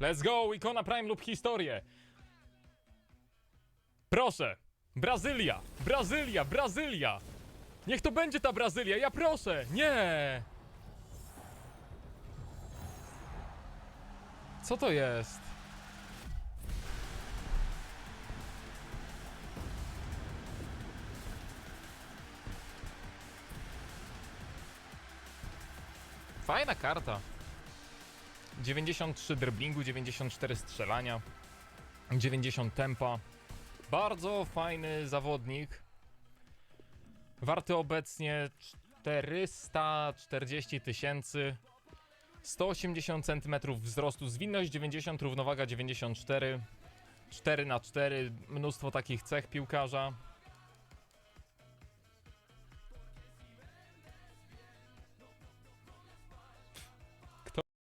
Let's go, ikona Prime lub historię. Proszę. Brazylia, Brazylia, Brazylia. Niech to będzie ta Brazylia, ja proszę. Nie. Co to jest? Fajna karta. 93 driblingu, 94 strzelania, 90 tempa. Bardzo fajny zawodnik. Warty obecnie 440 tysięcy. 180 cm wzrostu, zwinność 90, równowaga 94. 4 na 4 mnóstwo takich cech piłkarza.